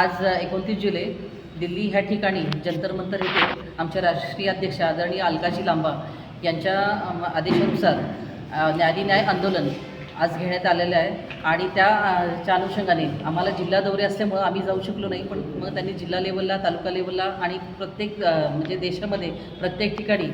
आज एकोणतीस जुलै दिल्ली ह्या ठिकाणी जंतर मंतर येथे आमच्या राष्ट्रीय अध्यक्ष आदरणीय अलकाजी लांबा यांच्या आदेशानुसार अ, न्याय आंदोलन आज घेण्यात आलेलं आहे. आणि त्या च्या अनुषंगाने आम्हाला जिल्हा दौरे असल्यामुळं आम्ही जाऊ शकलो नाही पण मग त्यांनी जिल्हा लेवलला तालुका लेवलला आणि प्रत्येक म्हणजे देशामध्ये प्रत्येक ठिकाणी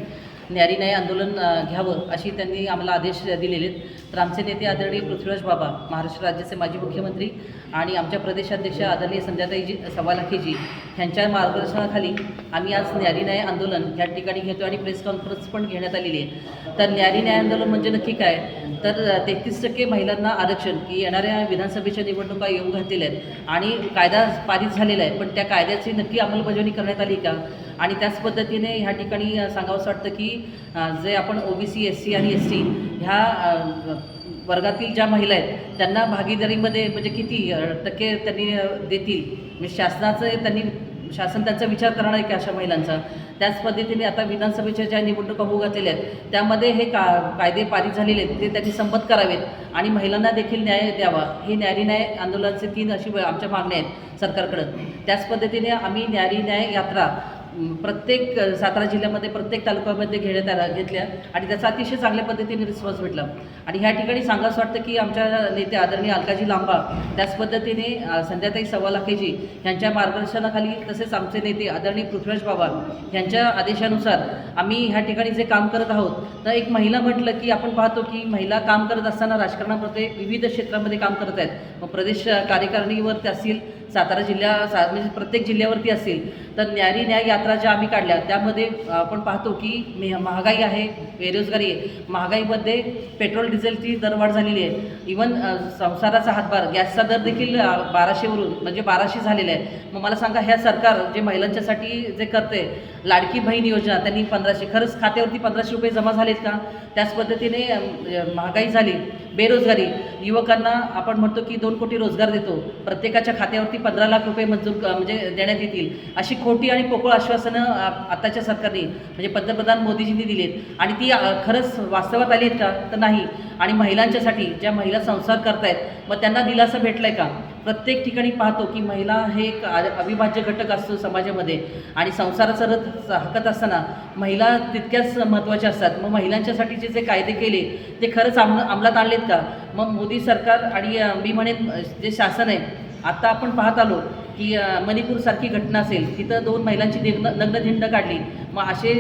न्यारी न्याय आंदोलन घ्यावं अशी त्यांनी आम्हाला आदेश दिलेले आहेत तर आमचे नेते आदरणीय पृथ्वीराज बाबा महाराष्ट्र राज्याचे माजी मुख्यमंत्री आणि आमच्या प्रदेशाध्यक्ष आदरणीय संध्याताईजी सवालाखेजी ह्यांच्या मार्गदर्शनाखाली आम्ही आज न्यारी न्याय आंदोलन ह्या ठिकाणी घेतो आणि प्रेस कॉन्फरन्स पण घेण्यात आलेली आहे. तर न्यारी न्याय आंदोलन म्हणजे नक्की काय? तर तेहतीस टक्के महिलांना आरक्षण की येणाऱ्या विधानसभेच्या निवडणुका येऊ घातलेल्या आहेत आणि कायदा पारित झालेला आहे. पण त्या कायद्याची नक्की अंमलबजावणी करण्यात आली का? आणि त्याच पद्धतीने ह्या ठिकाणी सांगावंसं वाटतं की जे आपण O B C S C आणि एस टी ह्या वर्गातील ज्या महिला आहेत त्यांना भागीदारीमध्ये म्हणजे किती टक्के त्यांनी देतील? म्हणजे शासनाचं त्यांनी शासन त्यांचा विचार करणार आहे की अशा महिलांचा? त्याच पद्धतीने आता विधानसभेच्या ज्या निवडणुका होऊ घातलेल्या आहेत त्यामध्ये हे का कायदे पारित झालेले आहेत ते त्यांनी संमत करावेत आणि महिलांना देखील न्याय द्यावा. हे न्यारी न्याय आंदोलनाचे तीन अशी आमच्या मागण्या आहेत सरकारकडं. त्याच पद्धतीने आम्ही न्यारी न्याय यात्रा प्रत्येक सातारा जिल्ह्यामध्ये प्रत्येक तालुक्यामध्ये घेण्यात आल्या घेतल्या. आणि त्याचा अतिशय चांगल्या पद्धतीने रिस्पॉन्स भेटला. आणि ह्या ठिकाणी सांगावंसं वाटतं की आमच्या नेते आदरणीय अलकाजी लांबा त्याच पद्धतीने संध्याताई संध्याताई सवालाखेजी यांच्या मार्गदर्शनाखाली तसेच आमचे नेते आदरणीय पृथ्वीराज बाबा यांच्या आदेशानुसार आम्ही ह्या ठिकाणी जे काम करत आहोत तर एक महिला म्हटलं की आपण पाहतो की महिला काम करत असताना राजकारणामध्ये विविध क्षेत्रामध्ये काम करत आहेत. मग प्रदेश कार्यकारिणीवरती असतील सातारा जिल्हा सा म्हणजे प्रत्येक जिल्ह्यावरती असेल तर न्यारी न्याय यात्रा ज्या आम्ही काढल्या. त्यामध्ये आपण पाहतो की मे महागाई आहे बेरोजगारी आहे. महागाईमध्ये पेट्रोल डिझेलची दरवाढ झालेली आहे. इवन संसाराचा हातभार गॅसचा दर देखील बाराशेवरून म्हणजे बाराशे झालेला आहे. मग मला सांगा ह्या सरकार जे महिलांच्यासाठी जे करते लाडकी बहीण योजना त्यांनी पंधराशे खरंच खात्यावरती पंधराशे रुपये जमा झालेत का? त्याच पद्धतीने म्हणजे महागाई झाली बेरोजगारी. युवकांना आपण म्हणतो की दोन कोटी रोजगार देतो. प्रत्येकाच्या खात्यावरती पंधरा लाख रुपये मंजूर म्हणजे देण्यात येतील. अशी खोटी आणि पोकळ आश्वासन आश्वासनं आताच्या सरकारने म्हणजे पंतप्रधान मोदीजींनी दिलीत. आणि ती खरंच वास्तवात आली आहेत का? तर नाही. आणि महिलांच्यासाठी ज्या महिला संसार करतायत मग त्यांना दिलासा आहे का? प्रत्येक ठिकाणी पाहतो की महिला हे एक अविभाज्य घटक असतो समाजामध्ये. आणि संसाराचा रथ हाकत असताना महिला तितक्याच महत्त्वाच्या असतात. मग महिलांच्यासाठीचे जे कायदे केले ते खरंच आम अंमलात आणलेत का? मग मोदी सरकार आणि मी म्हणेन जे शासन आहे आत्ता आपण पाहत आलो की मणिपूरसारखी घटना असेल तिथं दोन महिलांची देग्न नग्नधिंड काढली. मग असे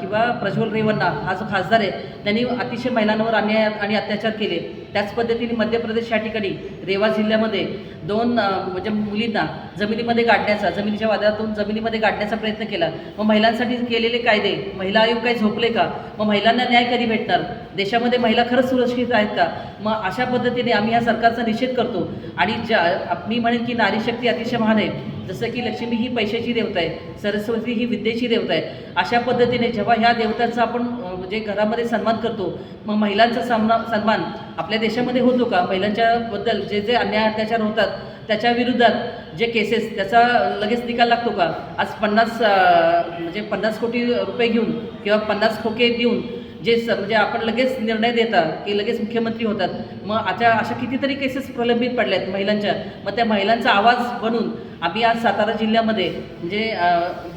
किंवा प्रज्वल रेवन्ना हा जो खासदार आहे त्यांनी अतिशय महिलांवर अन्याय आणि अत्याचार केले. त्याच पद्धतीने मध्य प्रदेश या ठिकाणी रेवा जिल्ह्यामध्ये दोन म्हणजे मुलींना जमिनीमध्ये गाठण्याचा जमिनीच्या वादातून जमिनीमध्ये गाठण्याचा प्रयत्न केला. मग महिलांसाठी केलेले कायदे महिला आयोग काही झोपले का? मग महिलांना न्याय कधी भेटणार? देशामध्ये महिला खरंच सुरक्षित आहेत का? मग अशा पद्धतीने आम्ही या सरकारचा निषेध करतो. आणि ज्या आप- मी म्हणेन की नारी शक्ती अतिशय महान आहे. जसं की लक्ष्मी ही पैशाची देवता आहे सरस्वती ही विद्येची देवता आहे. अशा पद्धतीने जेव्हा ह्या देवतांचा आपण म्हणजे घरामध्ये सन्मान करतो मग महिलांचा सन्मान सन्मान आपल्या देशामध्ये होतो का? महिलांच्याबद्दल जे जे जे अन्याय अत्याचार होतात त्याच्या विरोधात जे केसेस त्याचा लगेच निकाल लागतो का? आज पन्नास म्हणजे पन्नास कोटी रुपये घेऊन किंवा पन्नास खोके देऊन जे स म्हणजे आपण लगेच निर्णय देतात की लगेच मुख्यमंत्री होतात मग आता अशा कितीतरी केसेस प्रलंबित पडल्या आहेत महिलांच्या. मग त्या महिलांचा आवाज बनून आम्ही आज सातारा जिल्ह्यामध्ये म्हणजे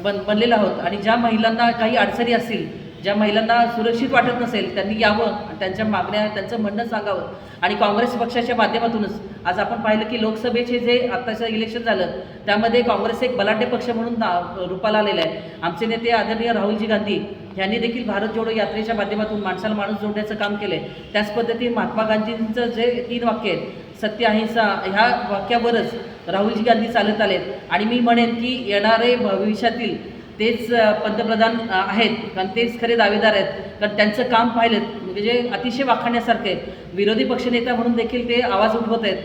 बन बनलेलो आहोत. आणि ज्या महिलांना काही अडचणी असतील ज्या महिलांना सुरक्षित वाटत नसेल त्यांनी यावं आणि त्यांच्या मागण्या त्यांचं म्हणणं सांगावं. आणि काँग्रेस पक्षाच्या माध्यमातूनच आज आपण पाहिलं की लोकसभेचे जे आत्ताचं इलेक्शन झालं त्यामध्ये काँग्रेस एक बलाढ्य पक्ष म्हणून ना- रूपाला आलेला आहे. आमचे नेते आदरणीय राहुलजी गांधी यांनी देखील भारत जोडो यात्रेच्या माध्यमातून माणसाला माणूस जोडण्याचं काम केलं आहे त्याच पद्धतीने महात्मा गांधींचं जे तीन वाक्य आहेत सत्य अहिंसा ह्या वाक्यावरच राहुलजी गांधी चालत आलेत. आणि मी म्हणेन की येणारे भविष्यातील तेच पंतप्रधान आहेत. कारण तेच खरे दावेदार आहेत. कारण त्यांचं काम पाहिलं म्हणजे अतिशय वाखाणण्यासारखं आहे विरोधी पक्षनेता म्हणून देखील ते आवाज उठवत आहेत.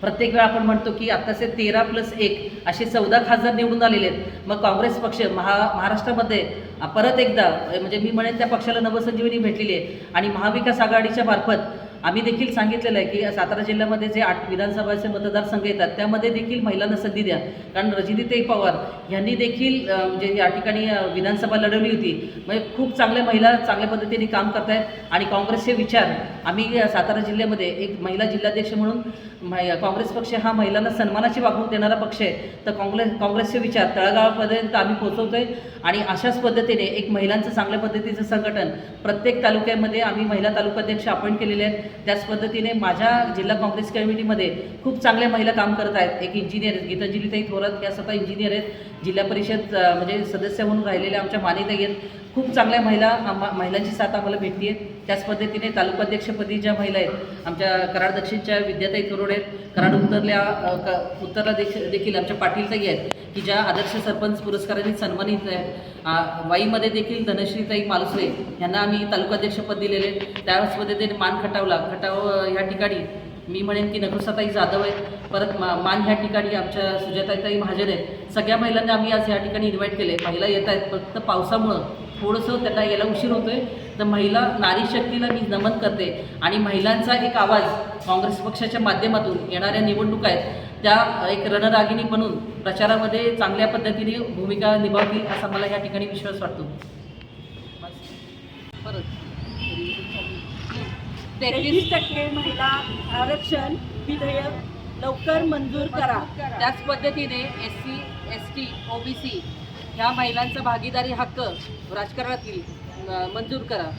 प्रत्येक वेळा आपण म्हणतो की आत्ताचे तेरा प्लस एक असे चौदा खासदार निवडून आलेले आहेत. मग काँग्रेस पक्ष महा महाराष्ट्रामध्ये परत एकदा म्हणजे मी म्हणेन त्या पक्षाला नवसंजीवनी भेटलेली आहे. आणि महाविकास आघाडीच्या मार्फत आम्ही देखील सांगितलेलं आहे की सातारा जिल्ह्यामध्ये जे आठ विधानसभाचे मतदारसंघ येतात त्यामध्ये देखील महिलांना संधी द्या. कारण रजनीताई पवार यांनी देखील म्हणजे या ठिकाणी विधानसभा लढवली होती. म्हणजे खूप चांगल्या महिला चांगल्या पद्धतीने काम करत आहेत आणि काँग्रेसचे विचार आम्ही सातारा जिल्ह्यामध्ये एक महिला जिल्हाध्यक्ष म्हणून मै- काँग्रेस पक्ष हा महिलांना सन्मानाची वागणूक देणारा पक्ष आहे. तर काँग्रेस काँग्रेसचे विचार तळागाळापर्यंत आम्ही पोहोचवतो आहे आणि अशाच पद्धतीने एक महिलांचं चांगल्या पद्धतीचं संघटन प्रत्येक तालुक्यामध्ये आम्ही महिला तालुकाध्यक्ष अपॉइंट केलेले आहेत. त्याच पद्धतीने माझ्या जिल्हा काँग्रेस कमिटीमध्ये खूप चांगल्या महिला काम करत आहेत. एक इंजिनियर आहेत. गीतांजलीताई थोरात या स्वतः इंजिनियर आहेत. जिल्हा परिषद म्हणजे सदस्य म्हणून राहिलेल्या आमच्या मानिता आहेत. खूप चांगल्या महिला महिलांची साथ आम्हाला भेटली आहे त्याच पद्धतीने तालुकाध्यक्षपदी ज्या महिला आहेत आमच्या कराड दक्षिणच्या विद्याताई थोरोड आहेत. कराड उत्तरल्या क- उत्तरला देखील देखील आमच्या पाटीलताई आहेत की ज्या आदर्श सरपंच पुरस्कारांनी सन्मानित आहेत. वाईमध्ये देखील धनश्रीताई मालुसरे यांना आम्ही तालुकाध्यक्षपद दिलेले त्याच पद्धतीने मान खटावला. खटाव ह्या ठिकाणी मी म्हणेन की नकुसाताई जाधव आहेत. परत मा मान ह्या ठिकाणी आमच्या सुजाताईताई महाजन आहेत. सगळ्या महिलांना आम्ही आज ह्या ठिकाणी इन्व्हाइट केले महिला येत आहेत फक्त पावसामुळं. थोडंसं त्यांना यायला उशीर होतोय. तर महिला नारी शक्तीला मी नमन करते. आणि महिलांचा एक आवाज काँग्रेस पक्षाच्या माध्यमातून येणाऱ्या निवडणुका आहेत त्या एक रणरागिणी बनून प्रचारामध्ये चांगल्या पद्धतीने भूमिका निभावतील असा मला या ठिकाणी विश्वास वाटतो. तेहतीस टक्के महिला आरक्षण विधेयक लवकर मंजूर करा. त्याच पद्धतीने S C S T OBC ह्या महिलांचा भागीदारी हक्क राजकारणातील मंजूर करा.